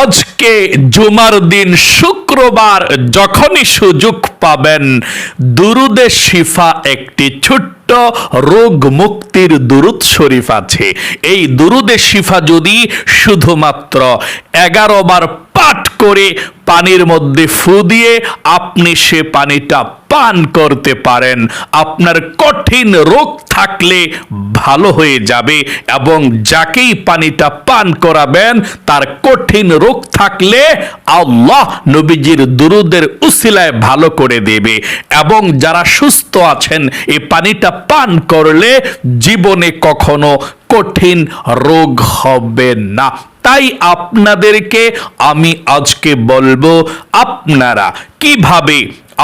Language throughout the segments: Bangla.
আজকে জুমার দিন শুক্রবার যখনই সুযোগ পাবেন দুরুদে শিফা একটি ছোট্ট রোগ মুক্তির দুরুদ শরীফ আছে। এই দুরুদে শিফা যদি শুধুমাত্র এগারো বার পাঠ করে পানির মধ্যে ফু দিয়ে আপনি সে পানিটা পান করতে পারেন। আপনার কঠিন রোগ থাকলে ভালো হয়ে যাবে এবং যাকেই পানিটা পান করাবেন, তার কঠিন রোগ থাকলে আল্লাহ নবীজির দুরুদের উসিলায় ভালো করে দেবে। এবং যারা সুস্থ আছেন এই পানিটা পান করলে জীবনে কখনো কঠিন রোগ হবে না। তাই আপনাদেরকে আমি আজকে বলব, আপনারা কীভাবে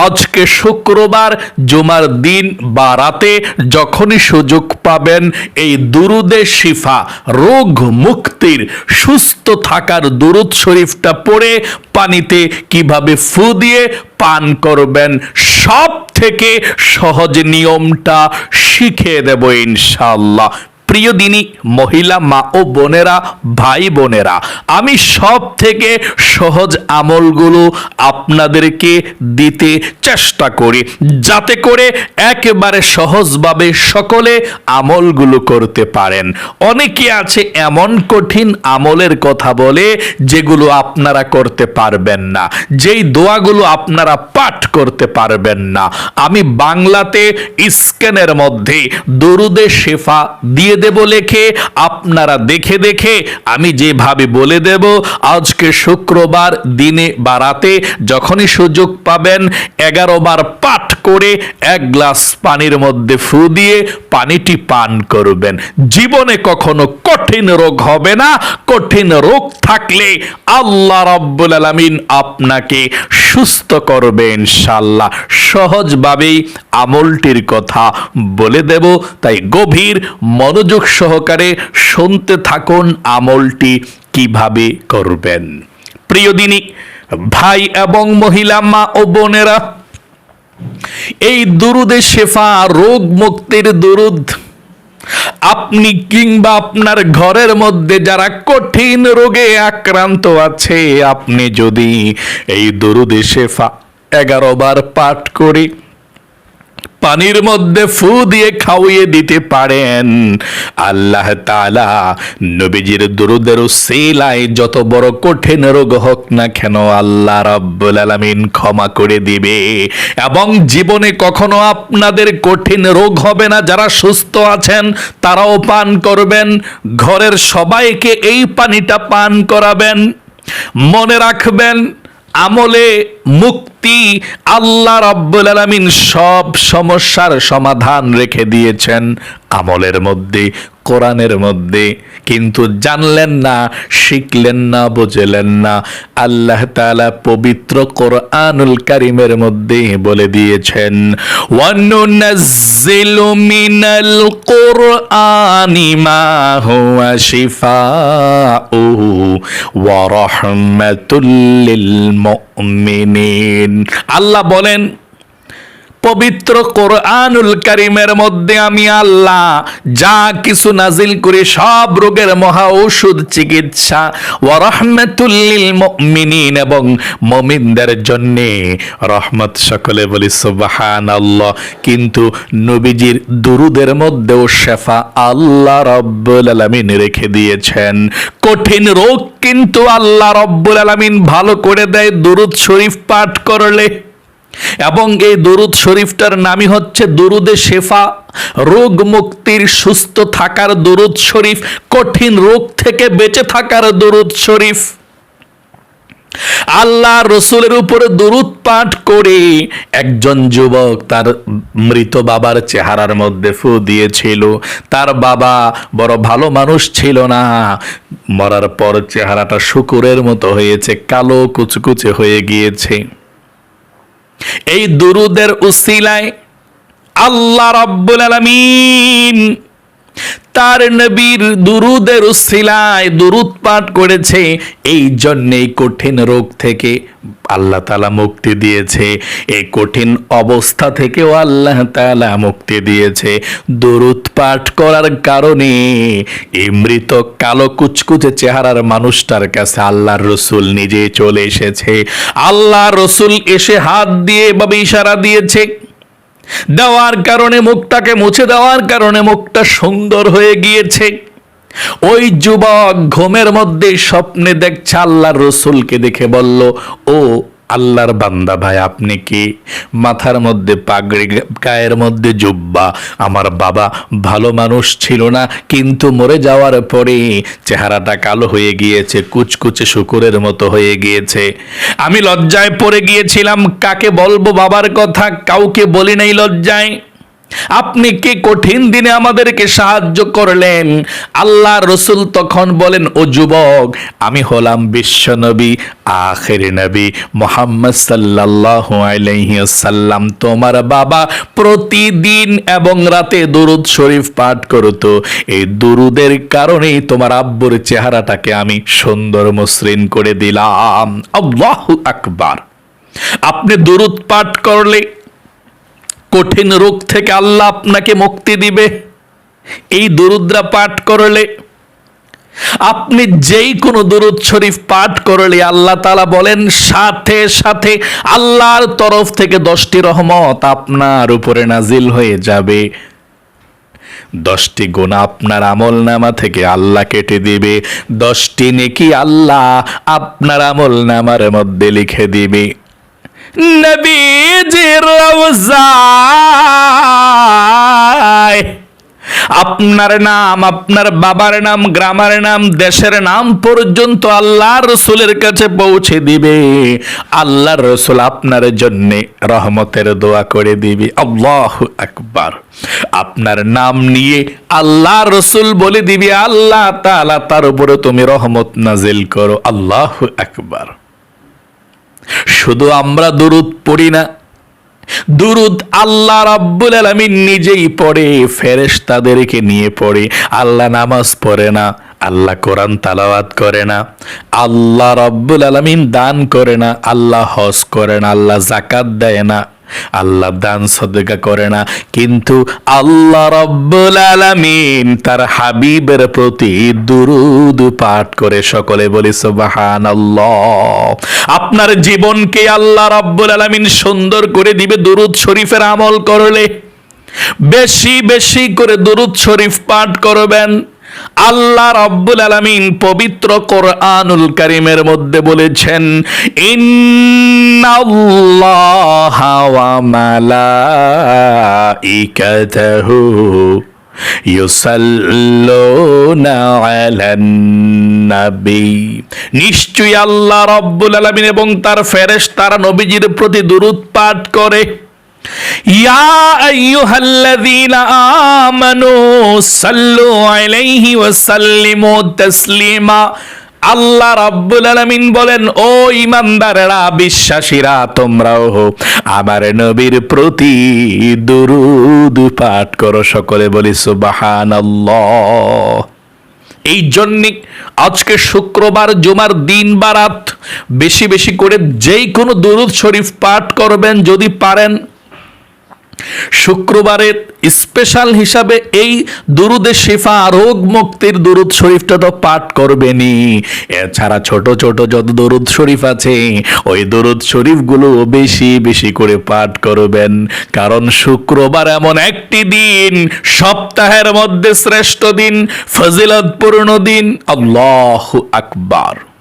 আজকে শুক্রবার, জুমার দিন বা রাতে যখনই সুযোগ পাবেন, এই দুরুদে শিফা, রোগ মুক্তির, সুস্থ থাকার দুরুদ শরীফটা পড়ে পানিতে কীভাবে ফু দিয়ে পান করবেন সব থেকে সহজ নিয়মটা শিখিয়ে দেব ইনশাল্লাহ প্রিয় দিনী, মহিলা মা ও বোনেরা, ভাই বোনেরা, আমি সব থেকে সহজ আমলগুলো আপনাদেরকে দিতে চেষ্টা করি। যাতে করে একেবারে সহজভাবে সকলে আমলগুলো করতে পারেন। অনেকে আছে এমন কঠিন আমলের কথা বলে, যেগুলো আপনারা করতে পারবেন না। যেই দোয়াগুলো আপনারা পাঠ করতে পারবেন না। আমি বাংলাতে স্ক্যানের মধ্যে দরুদে শেফা দিয়ে দেব লেখে, আপনারা দেখে দেখে, আমি যেভাবে বলে দেব, আজকে শুক্রবার দিনে বা রাতে যখনই সুযোগ পাবেন, এগারো বার পাঠ করে এক গ্লাস পানির মধ্যে ফু দিয়ে পানিটি পান করবেন। জীবনে কখনো কঠিন রোগ হবে না, কঠিন রোগ থাকলে আল্লাহ রাব্বুল আলামিন আপনাকে সুস্থ করবে ইনশাল্লাহ সহজভাবেই আমলটির কথা বলে দেব, তাই গভীর মনোযোগ সহকারে শুনতে থাকুন আমলটি কীভাবে করবেন। প্রিয় দিনী, ভাই এবং মহিলা, মা ও বোনেরা, এই দুরুদে শেফা রোগ মুক্তির দুরুদ, আপনি কিংবা আপনার ঘরের মধ্যে যারা কঠিন রোগে আক্রান্ত আছে, আপনি যদি এই দুরুদে শেফা এগারো বার পাঠ করে পানির মধ্যে ফু দিয়ে খাওয়িয়ে দিতে পারেন। আল্লাহ তালা নবীজির দুরুদের সেলাই যত বড় কঠিন রোগ হোক না কেন আল্লাহ রাব্বুল আলামিন ক্ষমা করে দিবে। এবং জীবনে কখনো আপনাদের কঠিন রোগ হবে না, যারা সুস্থ আছেন তারাও পান করবেন। ঘরের সবাইকে এই পানিটা পান করাবেন। মনে রাখবেন আমলে মুক্তি আল্লাহ রব্বুল আলমিন সব সমস্যার সমাধান রেখে দিয়েছেন আমলের মধ্যে। কোরআনের মধ্যে, কিন্তু জানলেন না, শিখলেন না, বুঝলেন না। আল্লাহ তালা পবিত্র কোরআনুল কারিমের মধ্যে বলে দিয়েছেন আল্লাহ বলেন পবিত্র কোরআনুল কারিমের মধ্যে আমি আল্লাহ যা কিছু নাজিল করে সব রোগের মহা ঔষধ চিকিৎসা ও রহমতুল্লিল মুমিনিন এবং মমিনদের জন্য রহমত সকলে বলি সুবাহান আল্লাহ কিন্তু নবীজির দুরুদের মধ্যেও শেফা আল্লাহ রব্বুল আলামিন রেখে দিয়েছেন। কঠিন রোগ কিন্তু আল্লাহ রব্বুল আলামিন ভালো করে দেয়, দুরুদ শরীফ পাঠ করলে এবং এই দরুদ শরীফটার নামই হচ্ছে দরুদে শেফা। রোগ মুক্তির সুস্থ থাকার দরুদ শরীফ, কঠিন রোগ থেকে বেঁচে থাকার দরুদ শরীফ। আল্লাহ রসুলের উপরে দরুদ পাঠ করে একজন যুবক তার মৃত বাবার চেহারার মধ্যে ফু দিয়েছিল। তার বাবা বড় ভালো মানুষ ছিল না। মরার পর চেহারাটা শুকুরের মতো হয়েছে, কালো কুচকুচে হয়ে গিয়েছে। এই দুরুদের উসিলায় আল্লাহ রব্বুল আলামিন তার নবীর দুরুদের উসিলায় দুরুদ পাঠ করেছে, এই জন্যেই কঠিন রোগ থেকে আল্লাহ তালা মুক্তি দিয়েছে। এই কঠিন অবস্থা থেকেও আল্লাহ তালা মুক্তি দিয়েছে। দরুদ পাঠ করার কারণে এই মৃত কালো কুচকুচে চেহারার মানুষটার কাছে আল্লাহর রসুল নিজে চলে এসেছে। আল্লাহ রসুল এসে হাত দিয়ে বা ইশারা দিয়েছে দেওয়ার কারণে মুখটাকে মুছে দেওয়ার কারণে মুখটা সুন্দর হয়ে গিয়েছে। ওই যুবক ঘুমের মধ্যে স্বপ্নে দেখছে আল্লাহর রসুলকে দেখে বলল, ও আল্লাহর বান্দা ভাই, আপনি কি মাথার মধ্যে পাগড়ি, গায়ের মধ্যে জুব্বা? আমার বাবা ভালো মানুষ ছিল না, কিন্তু মরে যাওয়ার পরে চেহারাটা কালো হয়ে গিয়েছে, কুচকুচে শুকুরের মতো হয়ে গিয়েছে। আমি লজ্জায় পড়ে গিয়েছিলাম, কাকে বলব বাবার কথা? কাউকে বলি নাই লজ্জায়। আপনি কি কঠিন দিনে আমাদেরকে সাহায্য করলেন? আল্লাহ রসুল তখন বলেন, ও যুবক, আমি হলাম বিশ্বনবী আখের নবী, মোহাম্মদ সাল্লাহ তোমার বাবা প্রতিদিন এবং রাতে দুরুদ শরীফ পাঠ করতো। এই দুরুদের কারণেই তোমার আব্বুর চেহারাটাকে আমি সুন্দর মসৃণ করে দিলাম। আল্লাহ আকবার। আপনি দুরুদ পাঠ করলে কঠিন রোগ থেকে আল্লাহ আপনাকে মুক্তি দিবে। এই দরুদ্রা পাঠ করলে, আপনি যেই কোনো দরুদ শরীফ পাঠ করলে আল্লাহ তালা বলেন, সাথে সাথে আল্লাহর তরফ থেকে দশটি রহমত আপনার উপরে নাজিল হয়ে যাবে। দশটি গুণা আপনার আমল নামা থেকে আল্লাহ কেটে দিবে। দশটি নেকি আল্লাহ আপনার আমল নামার মধ্যে লিখে দিবে। নবীজির রওজায়। আপনার নাম, আপনার বাবার নাম, গ্রামের নাম, দেশের নাম পর্যন্ত আল্লাহর রসুলের কাছে পৌঁছে দিবে। আল্লাহর রসুল আপনার জন্য রহমতের দোয়া করে দিবে। আল্লাহ আকবার। আপনার নাম নিয়ে আল্লাহ রসুল বলে দিবে, আল্লাহ তাআলা তার উপরে তুমি রহমত নাজিল করো। আল্লাহ আকবার। শুধু আমরা দুরুদ পড়ি না, দুরুদ আল্লাহ রাব্বুল আলামিন নিজেই পড়ে, ফেরেশতাদেরকে নিয়ে পড়ে। আল্লাহ নামাজ পড়ে না, আল্লাহ কোরআন তালাওয়াত করে না, আল্লাহ রাব্বুল আলামিন দান করে না, আল্লাহ হজ করে না, আল্লাহ জাকাত দেয় না। আল্লাহ দান সদকা করে না, কিন্তু আল্লাহ রব্বুল আলামিন তার হাবিবের প্রতি দুরুদ পাঠ করে সকলে বলি, সুবহানাল্লাহ। আপনার জীবনকে আল্লাহ রব্বুল আলামিন সুন্দর করে দিবে দুরুদ শরীফের আমল করলে। বেশি বেশি করে দুরুদ শরীফ পাঠ করবেন। আল্লাহ রাব্বুল আলামিন পবিত্র কোরআনুল কারিমের মধ্যে বলেছেন, ইন্নাল্লাহা ওয়া মালাইকাতাহু নিশ্চয়ই আল্লাহ রাব্বুল আলামিন এবং তার ফেরেশতারা নবীজির প্রতি দুরূদ পাঠ করে। يا أيها الذين آمنوا صلوا عليه وسلموا تسليما আল্লাহ রাব্বুল আলামিন বলেন ও ইমানদারেরা বিশ্বাসীরা তোমরাও আমার নবীর প্রতি দুরুদ পাঠ করো সকলে বলি সুবহানাল্লাহ এই জন্যে আজকে শুক্রবার জুমার দিন বা রাত বেশি বেশি করে যেই কোনো দুরুদ শরীফ পাঠ করবেন যদি পারেন শুক্রবারের স্পেশাল হিসাবে এই দুরুদে শিফা রোগ মুক্তির দুরুদ শরীফটা তো পাঠ করবেনি এছাড়া ছোট ছোট যত দরুদ শরীফ আছে, ওই দরুদ শরীফগুলো বেশি বেশি করে পাঠ করবেন। কারণ শুক্রবার এমন একটি দিন, সপ্তাহের মধ্যে শ্রেষ্ঠ দিন, ফজিলতপূর্ণ দিন। আল্লাহ আকবার।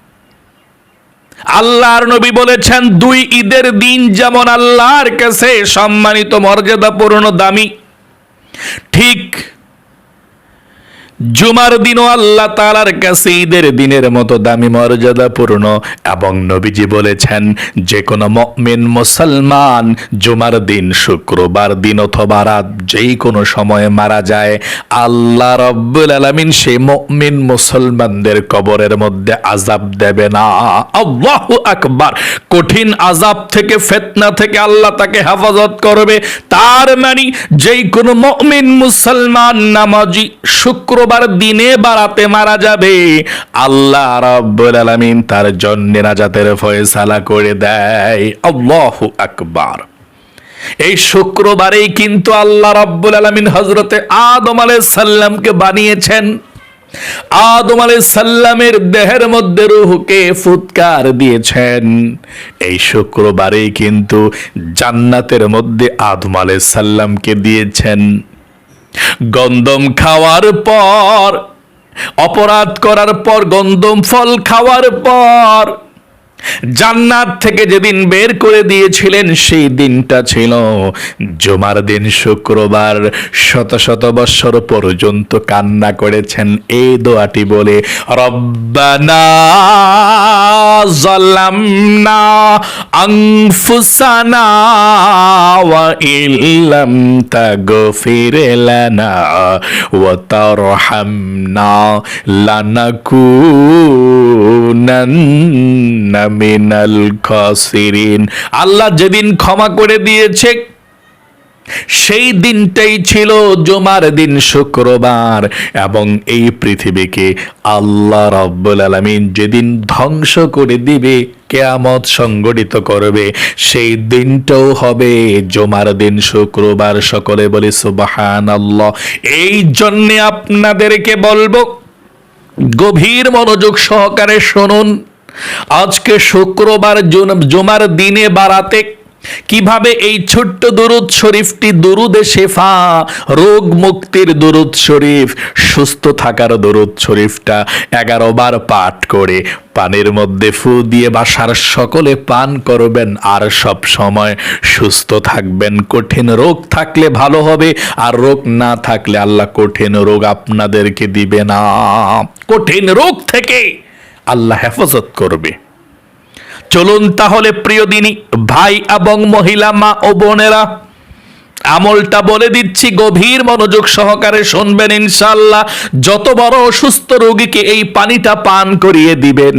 আল্লাহর নবী বলেছেন দুই ঈদের দিন যেমন আল্লাহর কাছে সম্মানিত মর্যাদাপূর্ণ দামি ঠিক জুমার দিনও আল্লাহ তালার কাছে ঈদের দিনের মতো দামি মর্যাদাপূর্ণ এবং নবীজি বলেছেন যে কোনো মমিন, মুসলমান জুমার দিন, শুক্রবার দিন অথবা রাত যেই কোনো সময়ে মারা যায়, আল্লাহ রব্বুল আলমিন সেই মমিন, মুসলমানদের কবরের মধ্যে আজাব দেবে না। আল্লাহ আকবার! কঠিন আজাব থেকে, ফেতনা থেকে আল্লাহ তাকে হেফাজত করবে। তার মানে যেই কোনো মমিন, মুসলমান, নামাজি শুক্র শুক্রবার দিনে বারাতে মারা যাবে, আল্লাহ রাব্বুল আলামিন তার জন্য নাজাতের ফয়সালা করে দেয়। আল্লাহু আকবার। এই শুক্রবারেই কিন্তু আল্লাহ রাব্বুল আলামিন হজরতে আদম আলাইহিস সাল্লামকে বানিয়েছেন। আদম আলাইহিস সাল্লামের দেহের মধ্যে রূহকে ফুৎকার দিয়েছেন। এই শুক্রবারেই কিন্তু জান্নাতের মধ্যে আদম আলাইহিস সাল্লামকে দিয়েছেন। গন্দম খাওয়ার পর অপরাধ করার পর গন্দম ফল খাওয়ার পর। জান্নাত থেকে যেদিন বের করে দিয়েছিলেন, সেই দিনটা ছিল জুমার দিন, শুক্রবার। শত শত বৎসর পর্যন্ত কান্না করেছেন এই দোয়াটি বলে, রব্বানা জালামনা আনফুসানা ওয়া ইল্লাম তাগফির ওয়া তারহামনা লানাকুনান্না মিনাল খাসিরিন। আল্লাহ যেদিন ক্ষমা করে দিয়েছে, সেই দিনটাই ছিল জুমার দিন শুক্রবার। এবং এই পৃথিবীকে আল্লাহ রব্বুল আলামিন যেদিন ধ্বংস করে দিবে, কেয়ামত সংগঠিত করবে, সেই দিনটাও হবে জুমার দিন শুক্রবার। সকলে বলে সুবাহান আল্লাহ এই জন্যে আপনাদেরকে বলব, গভীর মনোযোগ সহকারে শুনুন। আজকে শুক্রবার জুমার দিনে বারাতে কীভাবে এই ছোট্ট দুরুদ শরীফটি দুরুদে শেফা, রোগ মুক্তির দুরুদ শরীফ, সুস্থ থাকার দুরুদ শরীফটা এগারো বার পাঠ করে পানির মধ্যে ফু দিয়ে বাসার সকলে পান করবেন, আর সব সময় সুস্থ থাকবেন। কঠিন রোগ থাকলে ভালো হবে, আর রোগ না থাকলে আল্লাহ কঠিন রোগ আপনাদেরকে দিবে না। কঠিন রোগ থেকে আল্লাহ হেফাজত করবে। চলুন তাহলে প্রিয় দিনী, ভাই এবং মহিলা, মা ও বোনেরা, আমলটা বলে দিচ্ছি, গভীর মনোযোগ সহকারে শুনবেন ইনশাল্লাহ যত বড় অসুস্থ রোগীকে এই পানিটা পান করিয়ে দিবেন,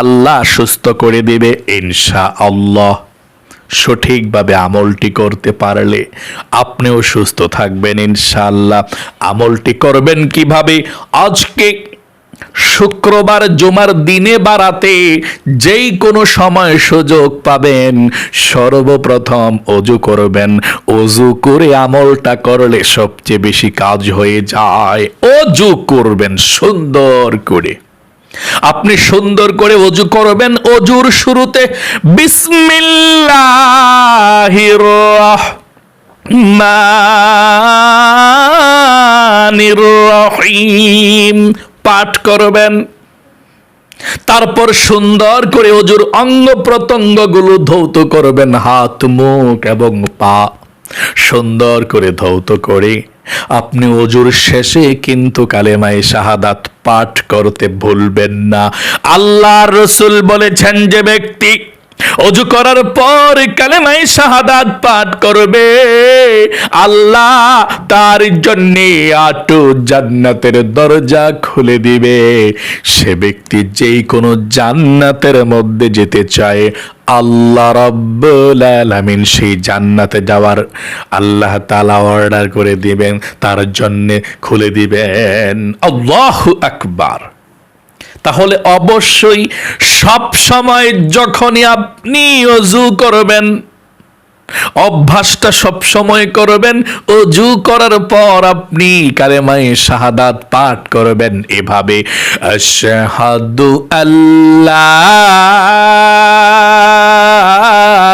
আল্লাহ সুস্থ করে দিবে ইনশা আল্লাহ সঠিকভাবে আমলটি করতে পারলে আপনিও সুস্থ থাকবেন, ইনশাআল্লাহ। আমলটি করবেন কীভাবে? আজকে শুক্রবার জুমার দিনে বাড়াতে যেই কোনো সময় সুযোগ পাবেন, সর্বপ্রথম অজু করবেন। অজু করে আমলটা করলে সবচেয়ে বেশি কাজ হয়ে যায়। অজু করবেন সুন্দর করে। আপনি সুন্দর করে অজু করবেন অজুর শুরুতে বিসমিল্লাহির রহমানির রহিম। পাঠ করবেন। তারপর সুন্দর করে অজুর অঙ্গ প্রত্যঙ্গগুলো ধৌত করবেন হাত, মুখ এবং পা। সুন্দর করে ধৌত করে আপনি অজুর শেষে কিন্তু কালেমায় শাহাদাত পাঠ করতে ভুলবেন না। আল্লাহ রসুল বলেছেন যে ব্যক্তি অজু করার পর কালেমাই শাহাদাত পাঠ করবে। আল্লাহ তার জন্য আটো জান্নাতের দরজা খুলে দিবে। সে ব্যক্তি যেই কোনো জান্নাতের মধ্যে যেতে চায়, আল্লাহ রব্বুল আলামিন সেই জান্নাতে যাওয়ার আল্লাহ তাআলা অর্ডার করে দিবেন, তার জন্য খুলে দিবেন। আল্লাহু আকবার। তাহলে অবশ্যই সব সময় যখনই আপনি অজু করবেন, অভ্যাসটা সব সময় করবেন, অজু করার পর আপনি কালেমায়ে শাহাদাত পাঠ করবেন। এভাবে আশহাদু আল্লাহ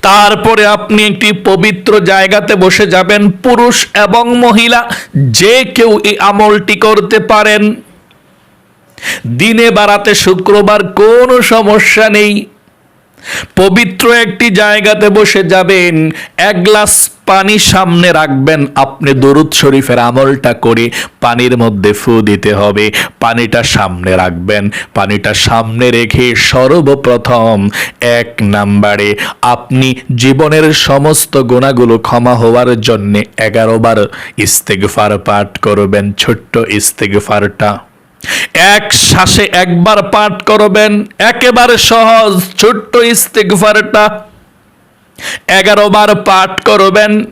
তারপরে আপনি একটি পবিত্র জায়গাতে বসে যাবেন, পুরুষ এবং মহিলা, যে কেউ এই আমলটি করতে পারেন। দিনে বাড়াতে শুক্রবার কোনো সমস্যা নেই। পবিত্র একটি জায়গাতে বসে যাবেন, এক গ্লাস পানি সামনে রাখবেন, আপনি দরুদ শরীফের আমলটা করে পানির মধ্যে ফু দিতে হবে। পানিটা সামনে রাখবেন, পানিটা সামনে রেখে সর্বপ্রথম এক নাম্বারে আপনি জীবনের সমস্ত গুণাগুলো ক্ষমা হওয়ার জন্য এগারো বার ইস্তেগফার পাঠ করবেন, ছোট্ট ইস্তেগফারটা। এক শ্বাসে একবার পাঠ করবেন, একেবারে সহজ, ছোট্ট ইস্তেগফারটা। এগারো বার পাঠ করবেন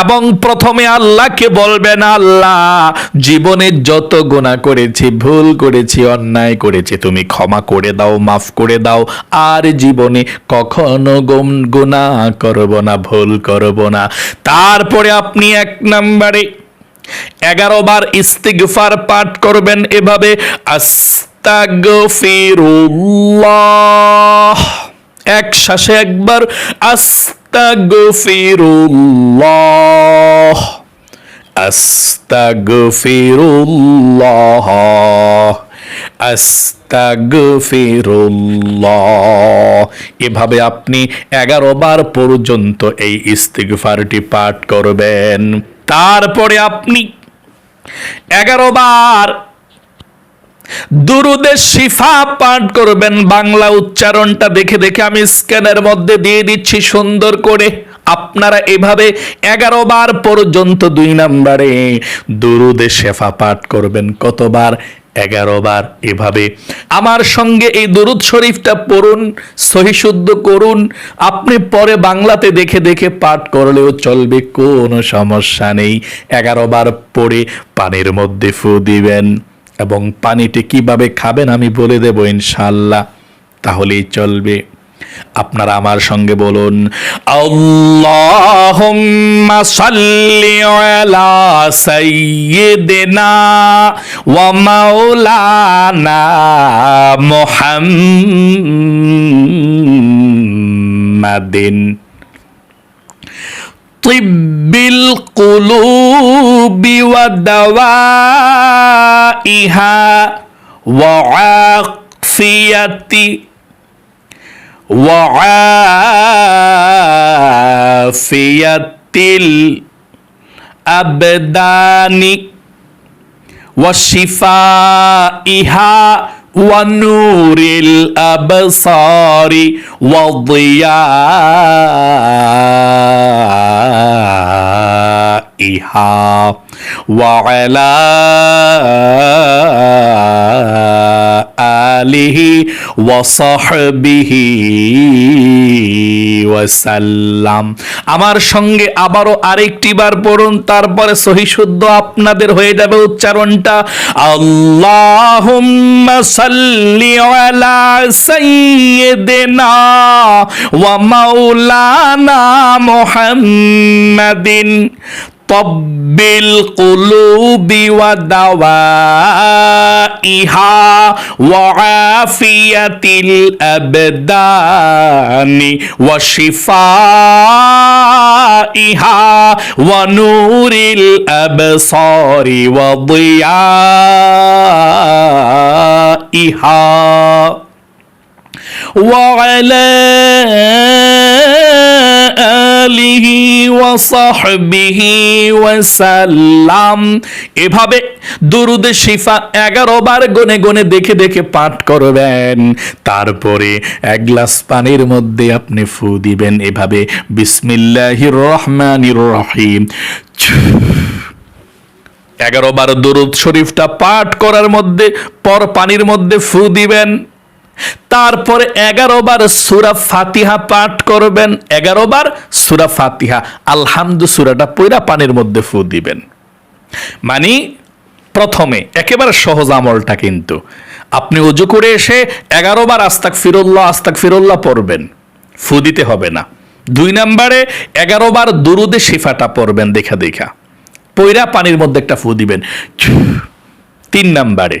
এবং প্রথমে আল্লাহকে বলবেন, আল্লাহ, জীবনে যত গুণা করেছি, ভুল করেছি, অন্যায় করেছি, তুমি ক্ষমা করে দাও, মাফ করে দাও, আর জীবনে কখনো গুম গুণা করব না, ভুল করব না। তারপরে আপনি এক নম্বরে এগারো বার ইস্তিগফার পাঠ করবেন, এভাবে, আস্তাগফিরুল্লাহ। এক শ্বাসে একবার, আস্তাগফিরুল্লাহ আস্তাগফিরুল্লাহ আস্তাগফিরুল্লাহ। এভাবে আপনি এগারো বার পর্যন্ত এই ইস্তিগফারটি পাঠ করবেন। তারপরে আপনি এগারো বার দুরুদে শিফা পাঠ করবেন, বাংলা উচ্চারণটা দেখে দেখে আমি স্ক্যানের মধ্যে দিয়ে দিচ্ছি সুন্দর করে। আপনারা এভাবে এগারো বার পর্যন্ত দুই নাম্বারে দুরুদে শেফা পাঠ করবেন, কতবার? এগারো বার এভাবে। আমার সঙ্গে এই দরুদ শরীফটা পড়ুন সহিশুদ্ধ করুন, আপনি পরে বাংলাতে দেখে দেখে পাঠ করলেও চলবে, কোনো সমস্যা নেই। এগারো বার পড়ে পানির মধ্যে ফু দিবেন। এবং পানিটি কীভাবে খাবেন আমি বলে দেব ইনশাল্লাহ তাহলেই চলবে। আপনারা আমার সঙ্গে বলুন, আল্লাহুম্মা طب القلوب ودوائها وعافية وعافية الأبدان وشفائها ونور الأبصار وضيائها وعلى আলিহি ওয়াসাহবিহি ওয়াসাল্লাম আমার সঙ্গে আবারও আরেকটি বার পড়ুন, তারপরে সহি শুদ্ধ আপনাদের হয়ে যাবে উচ্চারণটা। আল্লাহুম্মা সাল্লি আলা সাইয়্যিদিনা ওয়া মাওলানা মুহাম্মাদিন। طب القلوب ودوائها وعافية الأبدان وشفائها ونور الأبصار وضيائها. وعلى آله وصحبه وسلم এভাবে দুরুদে শিফা এগারো বার গনে গনে দেখে দেখে পাঠ করবেন তারপরে এক গ্লাস পানির মধ্যে আপনি ফু দিবেন এভাবে বিসমিল্লাহির রহমানির রহিম এগারো বার দরুদ শরীফটা পাঠ করার মধ্যে পর পানির মধ্যে ফু দিবেন তারপরে এগারো বার সুরা ফাতিহা পাঠ করবেন এগারো বার সুরা ফাতিহা। আলহামদু সুরাটা পইরা পানির মধ্যে ফু দিবেন। মানে প্রথমে, একেবারে সহজ আমলটা কিন্তু। আপনি উজু করে এসে এগারো বার আস্তাক ফিরুল্লাহ আস্তাক ফিরুল্লাহ পড়বেন। ফু দিতে হবে না। দুই নাম্বারে এগারো বার দুরুদে শিফাটা পড়বেন, দেখা দেখা। পইরা পানির মধ্যে একটা ফু দিবেন। তিন নাম্বারে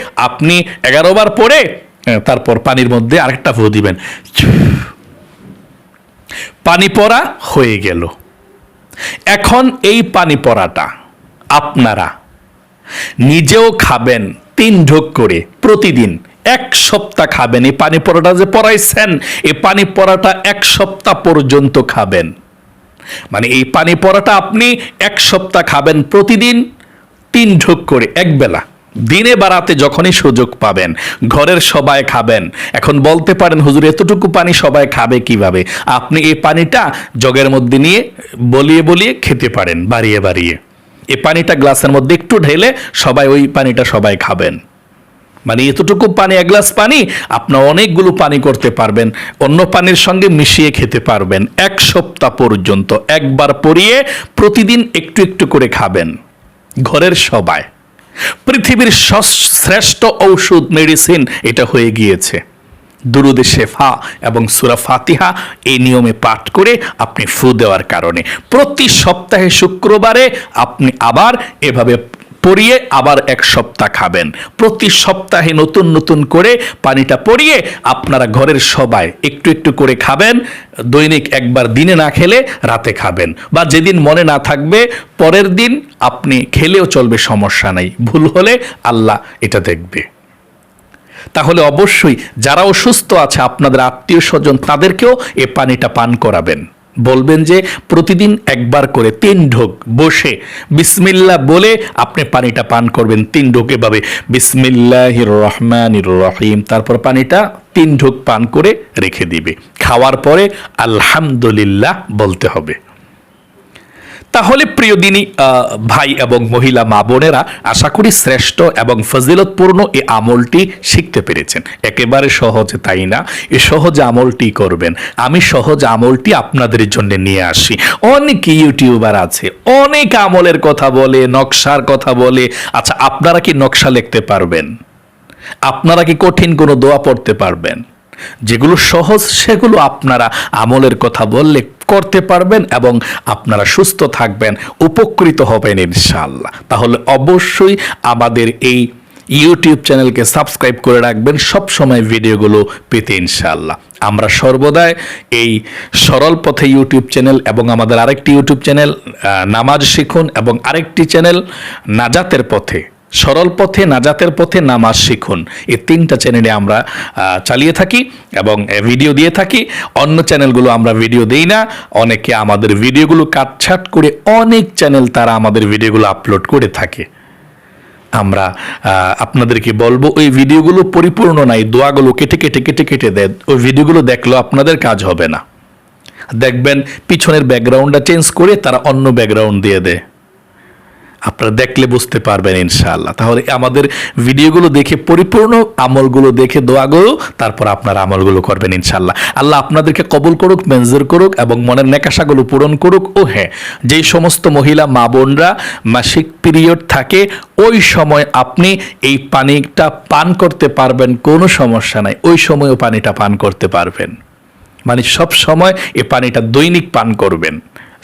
আপনি এগারো বার পরে তারপর পানির মধ্যে আরেকটা ফু দিবেন। পানি পড়া হয়ে গেল। এখন এই পানি পড়াটা আপনারা নিজেও খাবেন তিন ঢোক করে প্রতিদিন। এক সপ্তাহ খাবেন। এই পানি পড়াটা যে পড়াইছেন, এই পানি পড়াটা এক সপ্তাহ পর্যন্ত খাবেন। মানে এই পানি পড়াটা আপনি এক সপ্তাহ খাবেন প্রতিদিন তিন ঢোক করে, এক বেলা। দিনে বাড়াতে যখনই সুযোগ পাবেন, ঘরের সবাই খাবেন। এখন বলতে পারেন, হুজুর, এতটুকু পানি সবাই খাবে কীভাবে? আপনি এই পানিটা জগের মধ্যে নিয়ে বলিয়ে বলিয়ে খেতে পারেন, বাড়িয়ে বাড়িয়ে। এই পানিটা গ্লাসের মধ্যে একটু ঢেলে সবাই ওই পানিটা সবাই খাবেন। মানে এতটুকু পানি, এক গ্লাস পানি আপনার অনেকগুলো পানি করতে পারবেন, অন্য পানির সঙ্গে মিশিয়ে খেতে পারবেন, এক সপ্তাহ পর্যন্ত। একবার পরিয়ে প্রতিদিন একটু একটু করে খাবেন, ঘরের সবাই। পৃথিবীর শ্রেষ্ঠ ঔষধ মেডিসিন এটা হয়ে গিয়েছে। দুরুদে শেফা এবং সুরা ফাতিহা এই নিয়মে পাঠ করে আপনি ফু দেওয়ার কারণে। প্রতি সপ্তাহে শুক্রবারে আপনি আবার এভাবে পরিয়ে আবার এক সপ্তাহ খাবেন। প্রতি সপ্তাহে নতুন নতুন করে পানিটা পরিয়ে আপনারা ঘরের সবাই একটু একটু করে খাবেন। দৈনিক একবার দিনে না খেলে রাতে খাবেন। বা যেদিন মনে না থাকবে, পরের দিন আপনি খেলেও চলবে সমস্যা নাই। ভুল হলে আল্লাহ এটা দেখবে। তাহলে অবশ্যই যারা অসুস্থ আছে, আপনাদের আত্মীয় স্বজন তাদেরকেও এ পানিটা পান করাবেন। বলবেন যে প্রতিদিন একবার করে তিন ঢোক বসে বিসমিল্লা বলে আপনি পানিটা পান করবেন তিন ঢোক এভাবে। বিসমিল্লাহ রহমান রহিম। তারপর পানিটা তিন ঢোক পান করে রেখে দিবে। খাওয়ার পরে আলহামদুলিল্লাহ বলতে হবে। তাহলে প্রিয় দিনী ভাই এবং মহিলা মা বোনেরা, আশা করি শ্রেষ্ঠ এবং ফজিলতপূর্ণ এই আমলটি শিখতে পেরেছেন। একেবারে সহজে তাই না? এ সহজ আমলটি করবেন। আমি সহজ আমলটি আপনাদের জন্য নিয়ে আসি। অনেক ইউটিউবার আছে, অনেক আমলের কথা বলে, নকশার কথা বলে। আচ্ছা আপনারা কি নকশা লিখতে পারবেন? আপনারা কি কঠিন কোনো দোয়া পড়তে পারবেন? যেগুলো সহজ, সেগুলো আপনারা আমলের কথা বললে করতে পারবেন এবং আপনারা সুস্থ থাকবেন, উপকৃত হবেন ইনশাল্লাহ তাহলে অবশ্যই আমাদের এই ইউটিউব চ্যানেলকে সাবস্ক্রাইব করে রাখবেন সব সময় ভিডিওগুলো পেতে ইনশাল্লাহ আমরা সর্বদাই এই সরল পথে ইউটিউব চ্যানেল এবং আমাদের আরেকটি ইউটিউব চ্যানেল নামাজ শিখুন এবং আরেকটি চ্যানেল, নাজাতের পথে সরল পথে, নাজাতের পথে নামাজ শিখুন। এই তিনটা চ্যানেলে আমরা চালিয়ে থাকি এবং ভিডিও দিয়ে থাকি। অন্য চ্যানেলগুলো আমরা ভিডিও দেই না। অনেকে আমাদের ভিডিওগুলো কাটছাট করে অনেক চ্যানেল তারা আমাদের ভিডিওগুলো আপলোড করে থাকে। আমরা আপনাদেরকে বলব, ওই ভিডিওগুলো পরিপূর্ণ নাই, দোয়াগুলো কেটে কেটে কেটে কেটে দেয় ওই ভিডিওগুলো দেখলেও আপনাদের কাজ হবে না। দেখবেন, পিছনের ব্যাকগ্রাউন্ডটা চেঞ্জ করে তারা অন্য ব্যাকগ্রাউন্ড দিয়ে দেয়। আপনারা দেখলে বুঝতে পারবেন ইনশাআল্লাহ। তাহলে আমাদের ভিডিওগুলো দেখে, পরিপূর্ণ আমলগুলো দেখে দোয়াগুলো তারপর আপনার আমলগুলো করবেন ইনশাআল্লাহ। আল্লাহ আপনাদেরকে কবুল করুক মেনজুর করুক এবং মনের নেকাশাগুলো পূরণ করুক। ও হ্যাঁ যেই সমস্ত মহিলা, মা বোনরা, মাসিক পিরিয়ড থাকে, ওই সময় আপনি এই পানিটা পান করতে পারবেন, কোনো সমস্যা নাই। ওই সময়ও পানিটা পান করতে পারবেন। মানে সব সময় এ পানিটা দৈনিক পান করবেন।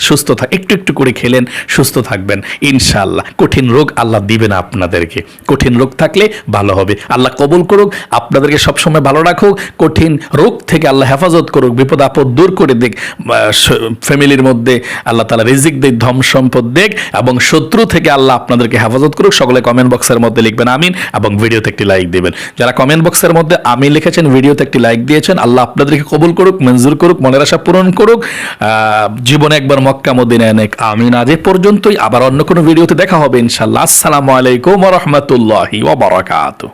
সুস্থ থাক, একটু একটু করে খেলেন, সুস্থ থাকবেন। ইনশাআল্লাহ, কঠিন রোগ আল্লাহ দিবেন আপনাদেরকে। কঠিন রোগ থাকলে ভালো হবে। আল্লাহ কবুল করুক, আপনাদেরকে সবসময় ভালো রাখুক। কঠিন রোগ থেকে আল্লাহ হেফাজত করুক, বিপদ আপদ দূর করে দেখ ফ্যামিলির মধ্যে আল্লাহ তালা রিজিক দেখ ধম সম্পদ দেখ এবং শত্রু থেকে আল্লাহ আপনাদেরকে হেফাজত করুক। সকলে কমেন্ট বক্সের মধ্যে লিখবেন আমিন এবং ভিডিওতে একটি লাইক দেবেন। যারা কমেন্ট বক্সের মধ্যে আমি লিখেছেন, ভিডিওতে একটি লাইক দিয়েছেন, আল্লাহ আপনাদেরকে কবুল করুক, মঞ্জুর করুক, মনের আশা পূরণ করুক। জীবনে একবার মক্কা মদিনায় অনেক আমিন। আজ পর্যন্তই। আবার অন্য কোনো ভিডিওতে দেখা হবে ইনশাল্লাহ। আসসালামু আলাইকুম রহমতুল্লাহি ওবরাকাতুহ